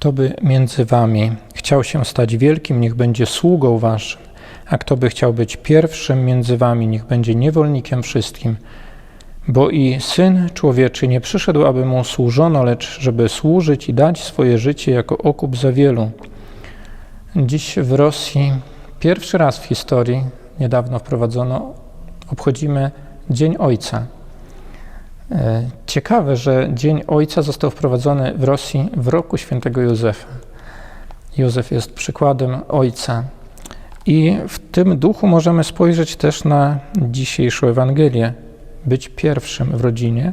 Kto by między wami chciał się stać wielkim, niech będzie sługą waszym, a kto by chciał być pierwszym między wami, niech będzie niewolnikiem wszystkim. Bo i Syn Człowieczy nie przyszedł, aby mu służono, lecz żeby służyć i dać swoje życie jako okup za wielu. Dziś w Rosji pierwszy raz w historii, niedawno wprowadzono, obchodzimy Dzień Ojca. E, Ciekawe, że Dzień Ojca został wprowadzony w Rosji w roku świętego Józefa. Józef jest przykładem ojca. I w tym duchu możemy spojrzeć też na dzisiejszą Ewangelię. Być pierwszym w rodzinie,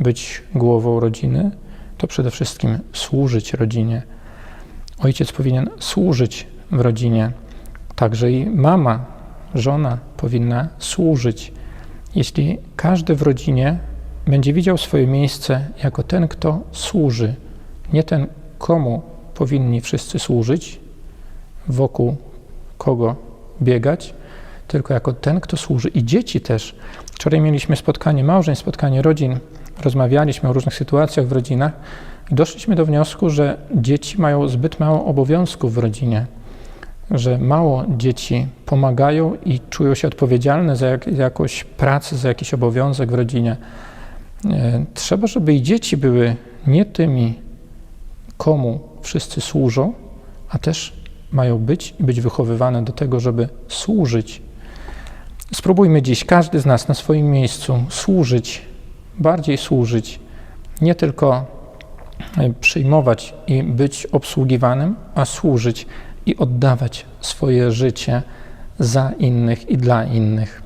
być głową rodziny, to przede wszystkim służyć rodzinie. Ojciec powinien służyć w rodzinie, także i mama, żona powinna służyć. Jeśli każdy w rodzinie będzie widział swoje miejsce jako ten, kto służy, nie ten, komu powinni wszyscy służyć, wokół kogo biegać, tylko jako ten, kto służy. I dzieci też. Wczoraj mieliśmy spotkanie małżeństw, spotkanie rodzin, rozmawialiśmy o różnych sytuacjach w rodzinach doszliśmy do wniosku, że dzieci mają zbyt mało obowiązków w rodzinie, że mało dzieci pomagają i czują się odpowiedzialne za jak, jakąś pracę, za jakiś obowiązek w rodzinie. E, Trzeba, żeby i dzieci były nie tymi, komu wszyscy służą, a też mają być i być wychowywane do tego, żeby służyć. Spróbujmy dziś, każdy z nas na swoim miejscu, służyć, bardziej służyć, nie tylko e, przyjmować i być obsługiwanym, a służyć i oddawać swoje życie za innych i dla innych.